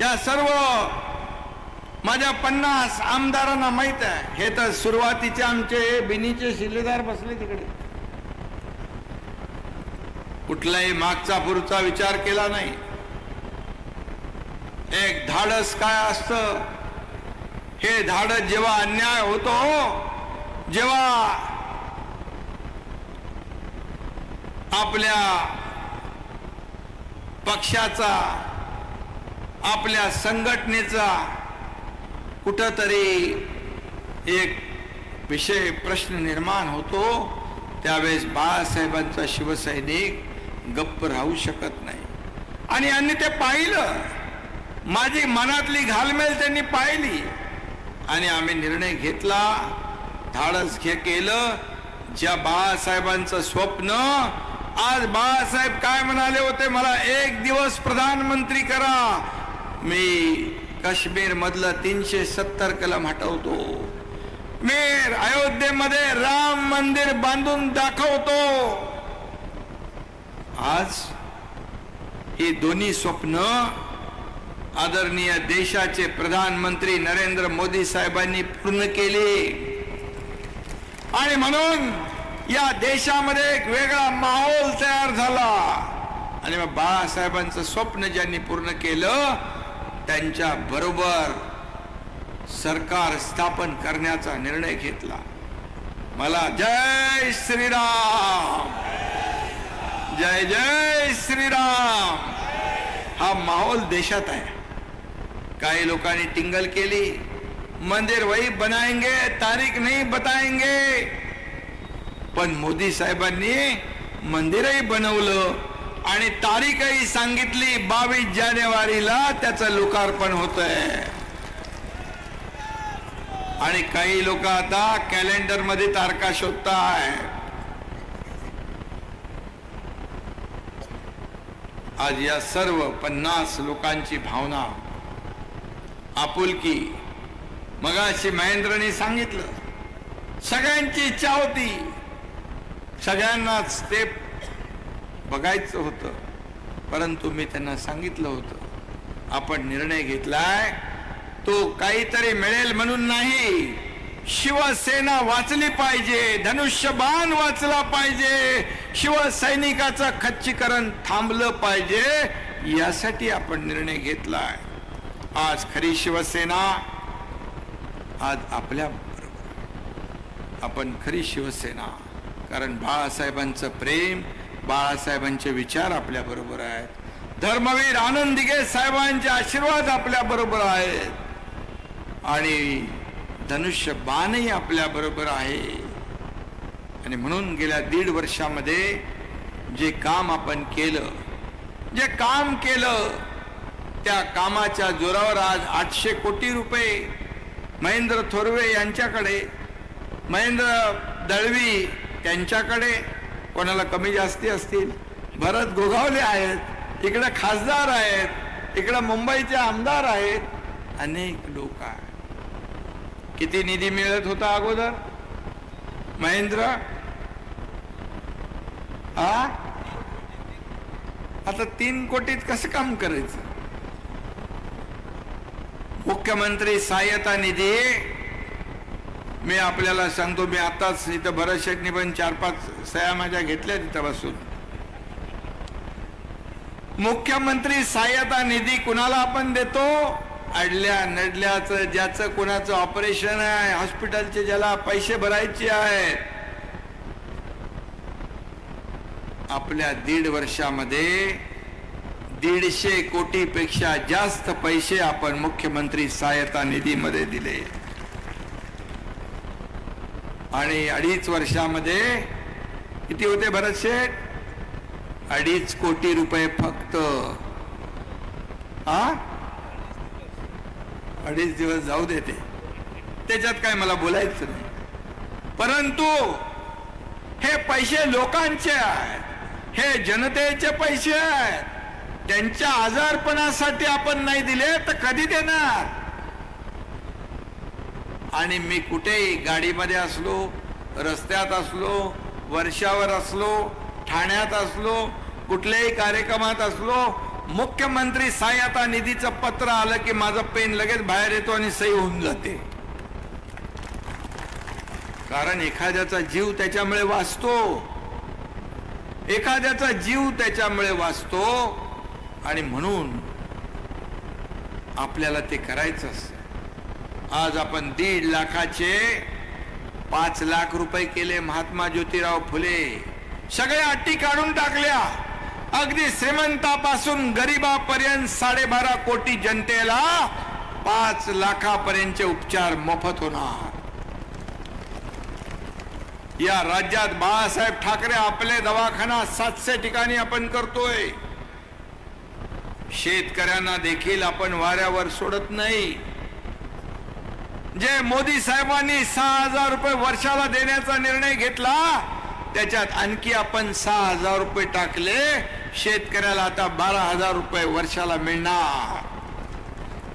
या सर्व माझ्या पन्नास आमदारांना माहीत आहे. हे तर सुरुवातीचे आमचे बिनीचे शिलेदार बसले तिकडे. कुठलाही मागचा पुढचा विचार केला नाही. एक धाडस काय असत? हे धाडस जेव्हा अन्याय होतो जेव्हा आपल्या पक्षाचा आपल्या संघटनेचा कुठंतरी एक विषय प्रश्न निर्माण होतो त्यावेळेस बाळासाहेबांचा शिवसैनिक गप्प राहू शकत नाही. आणि यांनी ते पाहिलं. माझी मनातली घालमेल त्यांनी पाहिली. आणि आम्ही निर्णय घेतला धाडस घे केलं. ज्या बाळासाहेबांचं स्वप्न आज बाळासाहेब काय म्हणाले होते? मला एक दिवस प्रधानमंत्री करा. मी काश्मीर मधलं तीनशे सत्तर कलम हटवतो. मी अयोध्येमध्ये राम मंदिर बांधून दाखवतो. आज ही दोन्ही स्वप्न आदरणीय देशाचे प्रधानमंत्री नरेंद्र मोदी साहेबांनी पूर्ण केली. आणि म्हणून या देशामध्ये एक वेगळा माहोल तयार झाला. आणि मग बाळासाहेबांचं स्वप्न ज्यांनी पूर्ण केलं त्यांच्या बरोबर सरकार स्थापन करण्याचा निर्णय घेतला. मला जय श्रीराम. जय जय श्रीराम. हा माहोल देशात आहे. काही लोकांनी टिंगल केली. मंदिर वही बनाएंगे तारीख नहीं बताएंगे. पण मोदी साहेबांनी मंदिरही बनवलं. आणि तारीखही सांगितली बावीस जानेवारीला त्याचं लोकार्पण होत आहे आणि काही लोक आता कॅलेंडरमध्ये तारखा शोधताय. आज या सर्व पन्नास लोकांची भावना आपुलकी. मगाशी महेंद्रने सांगितलं सगळ्यांची इच्छा होती सगळ्यांनाच ते बघायचं होतं. परंतु मी त्यांना सांगितलं होतं आपण निर्णय घेतलाय तो काहीतरी मिळेल म्हणून नाही. शिवसेना वाचली पाहिजे धनुष्यबाण वाचला पाहिजे शिवसैनिकाचं खच्चीकरण थांबलं पाहिजे यासाठी आपण निर्णय घेतलाय. आज खरी शिवसेना आज आपल्या बरोबर. आपण खरी शिवसेना कारण बाळासाहेबांचं प्रेम बाळासाहेबांचे विचार आपल्या बरोबर आहेत. धर्मवीर आनंद साहेबांचे आशीर्वाद आपल्या बरोबर आहेत. आणि धनुष्य बाणही आपल्या बरोबर आहे. आणि म्हणून गेल्या दीड वर्षामध्ये जे काम आपण केलं जे काम केलं त्या कामाच्या जोरावर आज आठशे कोटी रुपये महेंद्र थोरवे यांच्याकडे महेंद्र दळवी त्यांच्याकडे कोणाला कमी जास्ती असतील? भरत गोगावले आहेत इकडे खासदार आहेत इकडे मुंबईचे आमदार आहेत अनेक लोक आहेत. किती निधी मिळत होता अगोदर? महेंद्र? हा आता तीन कोटीत कसं काम करायचं? मुख्यमंत्री सहाय्यता निधी मी आपल्याला सांगतो मी आताच इथं भरत शेटणी पण चार पाच सह्या माझ्या घेतल्या तिथं बसून मुख्यमंत्री सहाय्यता निधी कुणाला आपण देतो? अडल्या नडल्याचं ज्याचं कुणाचं ऑपरेशन आहे हॉस्पिटलचे ज्याला पैसे भरायचे आहेत. आपल्या दीड वर्षामध्ये दीडशे कोटी पेक्षा जास्त पैसे आपण मुख्यमंत्री सहायता निधीमध्ये दिले. आणि अडीच वर्षामध्ये किती होते भरत शेठ अडीच कोटी रुपये फक्त. हा अडीच दिवस जाऊ देते त्याच्यात काय मला बोलायचं नाही. परंतु हे पैसे लोकांचे आहेत. हे जनतेचे पैसे आहेत. त्यांच्या आजारपणासाठी आपण नाही दिले तर कधी देणार? आणि मी कुठेही गाडीमध्ये असलो रस्त्यात असलो वर्षावर असलो ठाण्यात असलो कुठल्याही कार्यक्रमात असलो मुख्यमंत्री सहाय्यता निधीचं पत्र आलं की माझं पेन लगेच बाहेर येतो आणि सही होऊन जाते. कारण एखाद्याचा जीव त्याच्यामुळे वाचतो. एखाद्याचा जीव त्याच्यामुळे वाचतो. आणि म्हणून आपल्याला ते करायचं असतं. आज आपण दीड लाखाचे पाच लाख रुपये केले महात्मा ज्योतिराव फुले. सगळ्या अटी काढून टाकल्या. अगदी श्रीमंतापासून गरीबापर्यंत साडेबारा कोटी जनतेला पाच लाखापर्यंतचे उपचार मोफत होणार. या राज्यात बाळासाहेब ठाकरे आपले दवाखाना सातशे ठिकाणी आपण करतोय. शेतकऱ्यांना देखील आपण वाऱ्यावर सोडत नाही. जे मोदी साहेबांनी सहा हजार रुपये वर्षाला देण्याचा निर्णय घेतला त्याच्यात आणखी आपण सहा हजार रुपये टाकले. शेतकऱ्याला आता बारा हजार रुपये वर्षाला मिळणार.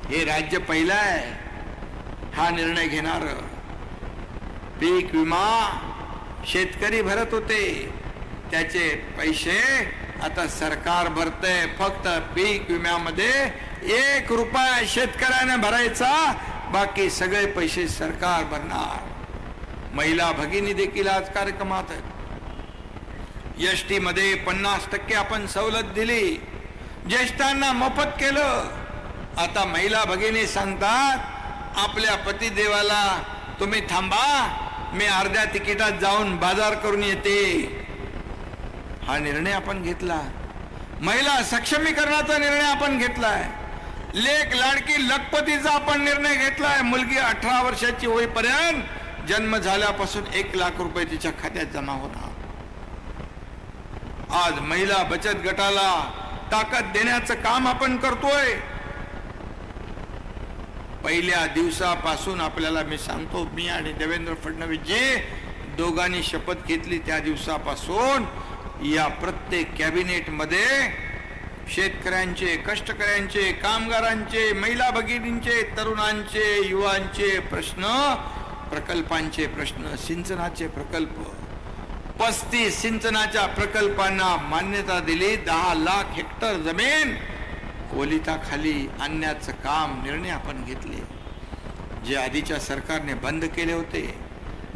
हे राज्य पहिलं आहे. हा निर्णय घेणार. पीक विमा शेतकरी भरत होते. त्याचे पैसे आता सरकार भरतय. फक्त पीक विम्यामध्ये एक रुपया शेतकऱ्याने भरायचा बाकी सगळे पैसे सरकार भरणार. महिला भगिनी देखील आज कार्यक्रमात आहेत. एस टी मध्ये पन्नास टक्के आपण सवलत दिली. ज्येष्ठांना मोफत केलं. आता महिला भगिनी सांगतात आपल्या पतिदेवाला तुम्ही थांबा मी अर्ध्या तिकिटात जाऊन बाजार करून येते. हा निर्णय आपण घेतला. महिला सक्षमीकरणाचा निर्णय आपण घेतलाय. लेख लाडकी लखपतीचा आपण निर्णय घेतलाय. मुलगी अठरा वर्षाची होईपर्यंत जन्म झाल्यापासून एक लाख रुपये तिच्या खात्यात जमा होणार. आज महिला बचत गटाला ताकद देण्याचं काम आपण करतोय. पहिल्या दिवसापासून आपल्याला मी सांगतो मी आणि देवेंद्र फडणवीसजी दोघांनी शपथ घेतली त्या दिवसापासून. या प्रत्येक कॅबिनेटमध्ये शेतकऱ्यांचे कष्टकऱ्यांचे कामगारांचे महिला भगिनींचे तरुणांचे युवांचे प्रश्न प्रकल्पांचे प्रश्न सिंचनाचे प्रकल्प. पस्तीस सिंचनाच्या प्रकल्पांना मान्यता दिली दहा लाख हेक्टर जमीन ओलिताखाली आणण्याचं काम निर्णय आपण घेतले. जे आधीच्या सरकारने बंद केले होते.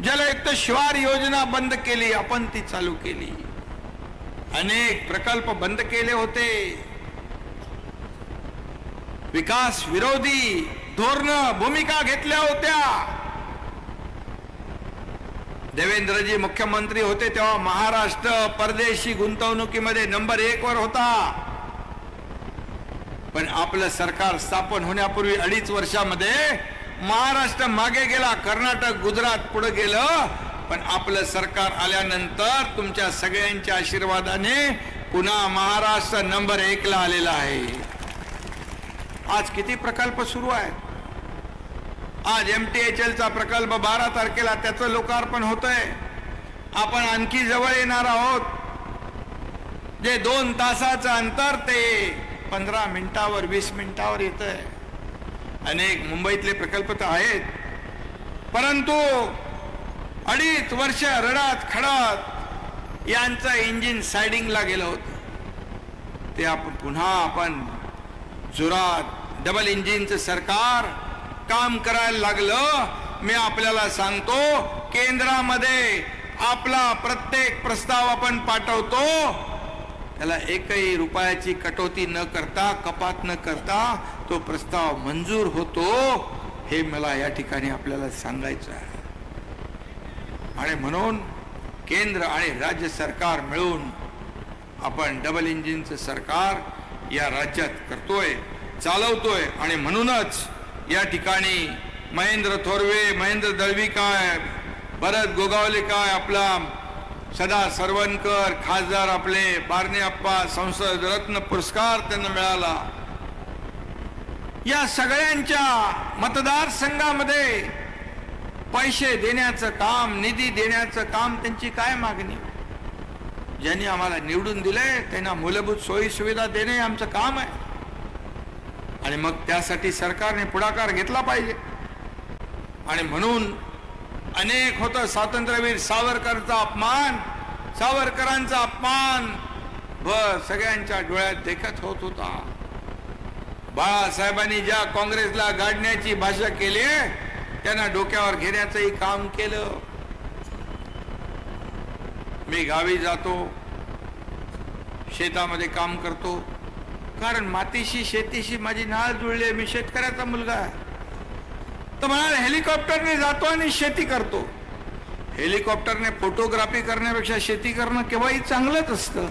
जलयुक्त शिवार योजना बंद केली आपण ती चालू केली. अनेक प्रकल्प बंद केले होते. विकास विरोधी धोरण भूमिका घेतल्या होत्या. देवेंद्रजी मुख्यमंत्री होते तेव्हा महाराष्ट्र परदेशी गुंतवणुकीमध्ये नंबर एक वर होता. पण आपलं सरकार स्थापन होण्यापूर्वी अडीच वर्षामध्ये महाराष्ट्र मागे गेला कर्नाटक गुजरात पुढे गेलं. पण आपलं सरकार आल्यानंतर तुमच्या सगळ्यांच्या आशीर्वादाने पुन्हा महाराष्ट्र नंबर एकला आलेला आहे. आज किती प्रकल्प सुरू आहेत? आज एम टी एच एलचा प्रकल्प बारा तारखेला त्याचं लोकार्पण होतंय. आपण आणखी जवळ येणार आहोत. जे दोन तासाचं अंतर ते पंधरा मिनिटावर वीस मिनिटावर येत आहे अनेक मुंबईतले प्रकल्प तर आहेत. परंतु अडीच वर्ष रडात खडात यांचं इंजिन सायडिंगला गेलं होतं. ते आपण पुन्हा आपण जोरात डबल इंजिनचं सरकार काम करायला लागलं. मी आपल्याला सांगतो केंद्रामध्ये आपला प्रत्येक प्रस्ताव आपण पाठवतो. त्याला एकही रुपयाची कटोती न करता कपात न करता तो प्रस्ताव मंजूर होतो हे मला या ठिकाणी आपल्याला सांगायचं आहे. आणि म्हणून केंद्र आणि राज्य सरकार मिळून आपण डबल इंजिनचं सरकार या राज्यात करतोय चालवतोय. आणि म्हणूनच या ठिकाणी महेंद्र थोरवे महेंद्र दळवी काय भरत गोगावले काय आपला सदा सरवणकर खासदार आपले बारणे अप्पा संसद रत्न पुरस्कार त्यांना मिळाला. या सगळ्यांच्या मतदारसंघामध्ये पैसे देण्याचं काम निधी देण्याचं काम त्यांची काय मागणी? ज्यांनी आम्हाला निवडून दिलंय त्यांना मूलभूत सोयी सुविधा देणे हे आमचं काम आहे. आणि मग त्यासाठी सरकारने पुढाकार घेतला पाहिजे. आणि म्हणून अनेक होतं स्वातंत्र्यवीर सावरकरचा अपमान सावरकरांचा अपमान. व सगळ्यांच्या डोळ्यात देखत होत होता. बाळासाहेबांनी ज्या काँग्रेसला गाडण्याची भाषा केली त्यांना डोक्यावर घेण्याचंही काम केलं. मी गावी जातो शेतामध्ये काम करतो. कारण मातीशी शेतीशी माझी नाळ जुळली आहे. मी शेतकऱ्याचा मुलगा आहे. तर मला हेलिकॉप्टरने जातो आणि शेती करतो. हेलिकॉप्टरने फोटोग्राफी करण्यापेक्षा शेती करणं केव्हाही चांगलंच असतं.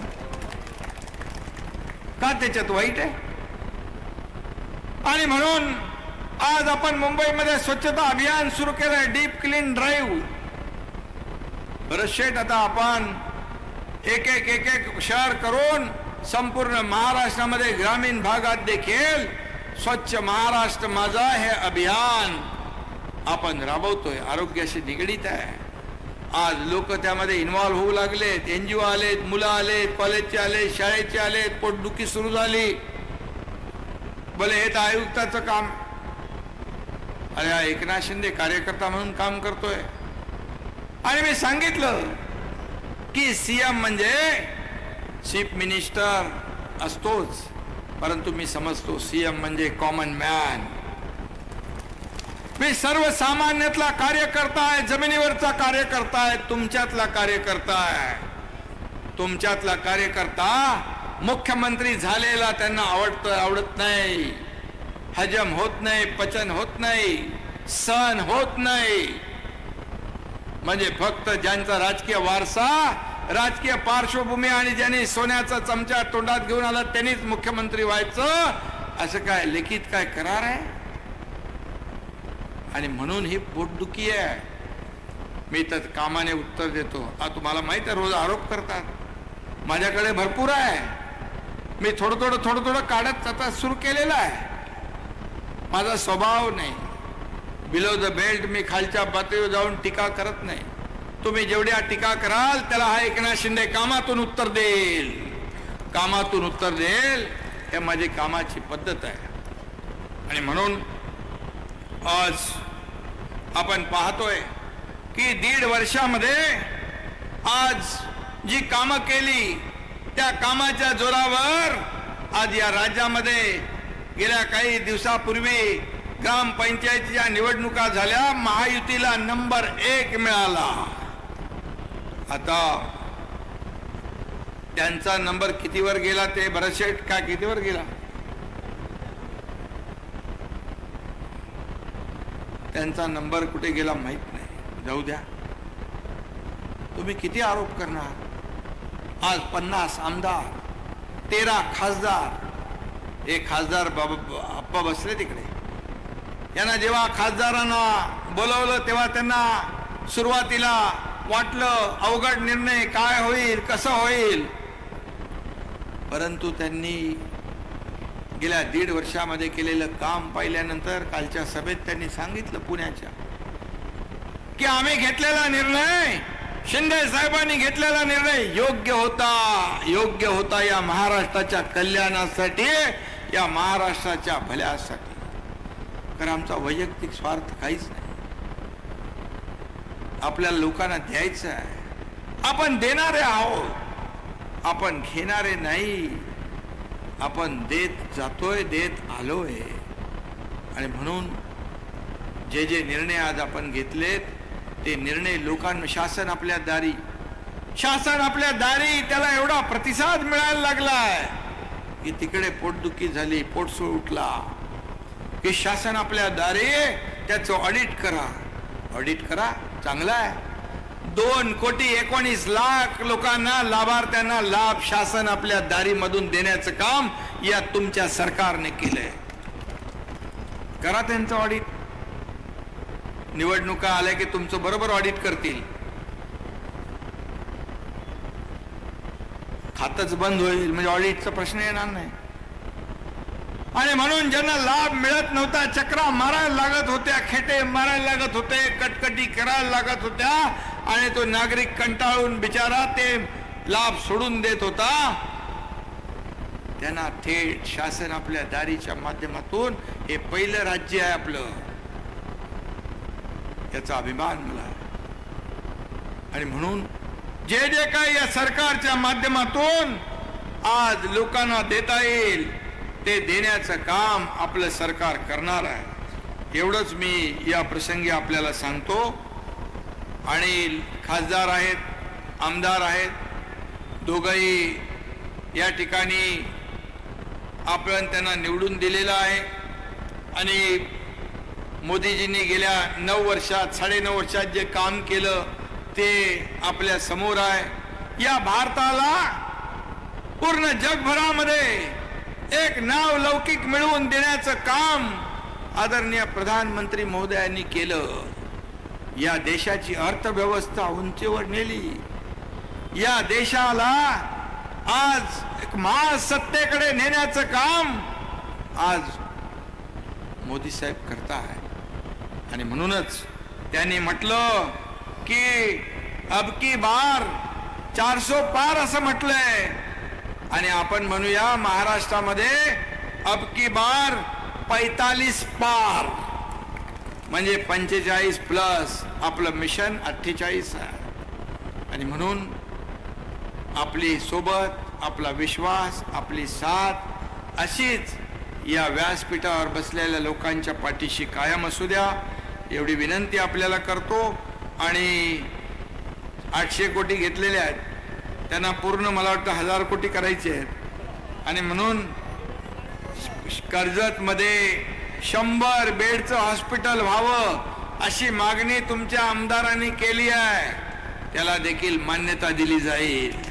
का त्याच्यात वाईट आहे? आणि म्हणून आज आपण मुंबईमध्ये स्वच्छता अभियान सुरू केलंय डीप क्लीन ड्राईव्ह बरं शेट आता आपण एक एक एक एक शहर करून संपूर्ण महाराष्ट्रामध्ये ग्रामीण भागात देखील स्वच्छ महाराष्ट्र माझा हे अभियान आपण राबवतोय. आरोग्याशी निगडीत आहे. आज लोक त्यामध्ये इन्व्हॉल्व्ह होऊ लागलेत. एन जी ओ आलेत मुलं आलेत कॉलेजचे आलेत शाळेचे आलेत पोटदुखी सुरू झाली. भले हे तर आयुक्ताचं काम. अरे हा एकनाथ शिंदे कार्यकर्ता म्हणून काम करतोय. आणि मी सांगितलं की सीएम म्हणजे चीफ मिनिस्टर असतोच परंतु मी समजतो सीएम म्हणजे कॉमन मॅन मी सर्वसामान्यातला कार्यकर्ता आहे जमिनीवरचा कार्यकर्ता आहे तुमच्यातला कार्यकर्ता आहे. तुमच्यातला कार्यकर्ता मुख्यमंत्री झालेला त्यांना आवडतं आवडत नाही. हजम होत नाही पचन होत नाही सहन होत नाही. म्हणजे फक्त ज्यांचा राजकीय वारसा राजकीय पार्श्वभूमी आणि ज्यांनी सोन्याचा चमचा तोंडात घेऊन आला त्यांनीच मुख्यमंत्री व्हायचं असं काय लिखित काय करार आहे? आणि म्हणून ही पोटदुखी आहे. मी तर कामाने उत्तर देतो. हा तुम्हाला माहीत आहे रोज आरोप करतात. माझ्याकडे भरपूर आहे. मी थोडं थोडं थोडं थोडं काढत आता सुरू केलेलं आहे. माझा स्वभाव नाही. बिलो द बेल्ट मी खालच्या पातळीवर जाऊन टीका करत नाही. तुम्ही जेवढ्या टीका कराल त्याला हा एकनाथ शिंदे कामातून उत्तर देईल. कामातून उत्तर देईल हे माझी कामाची पद्धत आहे. आणि म्हणून आज आपण पाहतोय की दीड वर्षामध्ये आज जी कामं केली त्या कामाच्या जोरावर आज या राज्यामध्ये गेल्या काही दिवसापूर्वी ग्रामपंचायतीच्या निवडणुका झाल्या महायुतीला नंबर एक मिळाला. आता त्यांचा नंबर कितीवर गेला ते बरशेट का कितीवर गेला? त्यांचा नंबर कुठे गेला माहीत नाही. जाऊ द्या. तुम्ही किती आरोप करणार? आज पन्नास आमदार तेरा खासदार एक खासदार बाबा आप्पा बसले तिकडे. यांना जेव्हा खासदारांना बोलवलं तेव्हा त्यांना सुरुवातीला वाटलं अवघड निर्णय काय होईल कसं होईल? परंतु त्यांनी गेल्या दीड वर्षामध्ये केलेलं काम पाहिल्यानंतर कालच्या सभेत त्यांनी सांगितलं पुण्याच्या की आम्ही घेतलेला निर्णय शिंदे साहेबांनी घेतलेला निर्णय योग्य होता योग्य होता या महाराष्ट्राच्या कल्याणासाठी. या महाराष्ट्राच्या भल्यासाठी. कारण आमचा वैयक्तिक स्वार्थ काहीच नाही. आपल्या लोकांना द्यायचं आहे. आपण देणारे आहोत. आपण घेणारे नाही. आपण देत जातोय देत आलोय. आणि म्हणून जे जे निर्णय आज आपण घेतलेत ते निर्णय लोकांना शासन आपल्या दारी. शासन आपल्या दारी त्याला एवढा प्रतिसाद मिळायला लागलाय. की तिकडे पोटदुखी झाली पोटसूळ उठला की शासन आपल्या दारी त्याचं ऑडिट करा. ऑडिट करा चांगला आहे. दोन कोटी एकोणीस लाख लोकांना लाभार्थ्यांना लाभ शासन आपल्या दारीमधून देण्याचं काम या तुमच्या सरकारने केलंय. करा त्यांचं ऑडिट निवडणुका आल्या की तुमचं बरोबर ऑडिट करतील. खातच बंद होईल म्हणजे ऑडिटचा प्रश्न येणार नाही. आणि म्हणून ज्यांना लाभ मिळत नव्हता चक्रा मारायला लागत होत्या खेटे मारायला लागत होते कटकटी करायला लागत होत्या आणि तो नागरिक कंटाळून बिचारा ते लाभ सोडून देत होता. त्यांना थेट शासन आपल्या दारीच्या माध्यमातून हे पहिलं राज्य आहे आपलं. याचा अभिमान मला आणि म्हणून जे जे काही या सरकारच्या माध्यमातून आज लोकांना देता येईल ते देण्याचं काम आपलं सरकार करणार आहे. एवढंच मी या प्रसंगी आपल्याला सांगतो. आणि खासदार आहेत आमदार आहेत दोघंही या ठिकाणी आपण त्यांना निवडून दिलेलं आहे. आणि मोदीजींनी गेल्या नऊ वर्षात साडेनऊ वर्षात जे काम केलं ते आपल्यासमोर आहे. या भारताला पूर्ण जगभरामध्ये एक नाव लौकिक मिळवून देण्याचं काम आदरणीय प्रधानमंत्री महोदयांनी केलं. या देशाची अर्थव्यवस्था उंचीवर नेली. या देशाला आज एक महासत्तेकडे नेण्याचं काम आज मोदी साहेब करता आहे आणि म्हणूनच त्यांनी म्हटलं की अबकी बार चारसो पार असं म्हटलंय. आणि आपण म्हणूया महाराष्ट्रामध्ये अबकी बार पैतालीस पार. म्हणजे पंचेचाळीस प्लस आपलं मिशन अठ्ठेचाळीस आहे. आणि म्हणून आपली सोबत आपला विश्वास आपली साथ अशीच या व्यासपीठावर बसलेल्या लोकांच्या पाठीशी कायम असू द्या. एवढी विनंती आपल्याला करतो. आणि आठशे कोटी घेतलेले आहेत. त्यांना पूर्ण मला वाटतं हजार कोटी करायचे आहेत. आणि म्हणून कर्जतमध्ये शंभर बेडचं हॉस्पिटल व्हावं अशी मागणी तुमच्या आमदारांनी केली आहे. त्याला देखील मान्यता दिली जाईल.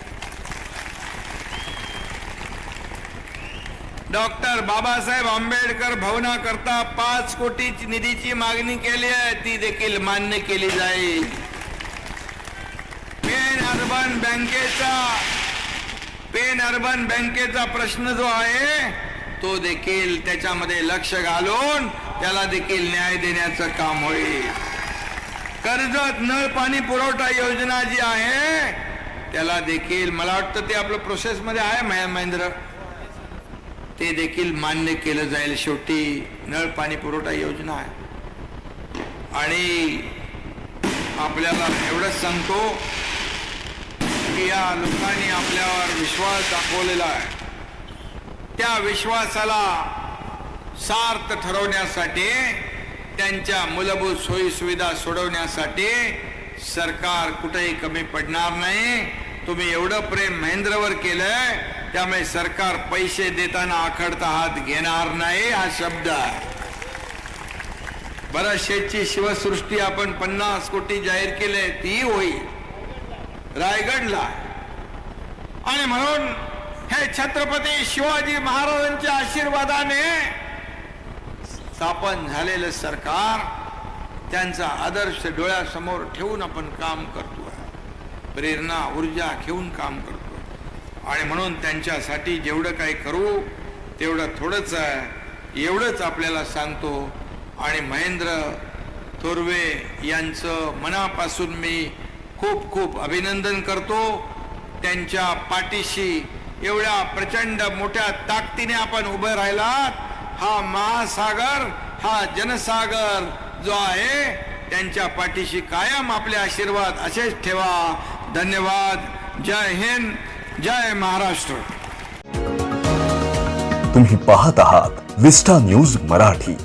डॉक्टर बाबासाहेब आंबेडकर भवनाकरता पाच कोटी निधीची मागणी केली आहे. ती देखील मान्य केली जाईल. पेन अर्बन बँकेचा पेन अर्बन बँकेचा प्रश्न जो आहे तो देखील त्याच्यामध्ये लक्ष घालून त्याला देखील न्याय देण्याचं काम होईल. कर्जत नळ पाणी पुरवठा योजना जी आहे त्याला देखील मला वाटतं ते आपलं प्रोसेसमध्ये आहे महेंद्र. ते देखील मान्य केलं जाईल. शेवटी नळ पाणी पुरवठा योजना आहे. आणि आपल्याला एवढंच सांगतो की या लोकांनी आपल्यावर विश्वास दाखवलेला आहे. त्या विश्वासाला सार्थ ठरवण्यासाठी त्यांच्या मूलभूत सोयी सुविधा सोडवण्यासाठी सरकार कुठेही कमी पडणार नाही. तुम्ही एवढं प्रेम महेंद्रवर केलंय त्यामुळे सरकार पैसे देताना आखडता हात घेणार नाही हा शब्द. आहे शिवसृष्टी आपण पन्नास कोटी जाहीर केले ती होईल. रायगडला. आणि म्हणून हे छत्रपती शिवाजी महाराजांच्या आशीर्वादाने स्थापन झालेलं सरकार त्यांचा आदर्श डोळ्यासमोर ठेवून आपण काम करतो प्रेरणा ऊर्जा घेऊन काम करतो आणि म्हणून त्यांच्यासाठी जेवढं काही करू तेवढं थोडंच आहे. एवढंच आपल्याला सांगतो. आणि महेंद्र थोरवे यांचं मनापासून मी खूप खूप अभिनंदन करतो. त्यांच्या पाठीशी एवढ्या प्रचंड मोठ्या ताकदीने आपण उभं राहिलात. हा महासागर हा जनसागर जो आहे त्यांच्या पाठीशी कायम आपले आशीर्वाद असेच ठेवा. धन्यवाद. जय हिंद. जय महाराष्ट्र. तुम्ही पाहत आहात विस्टा न्यूज मराठी.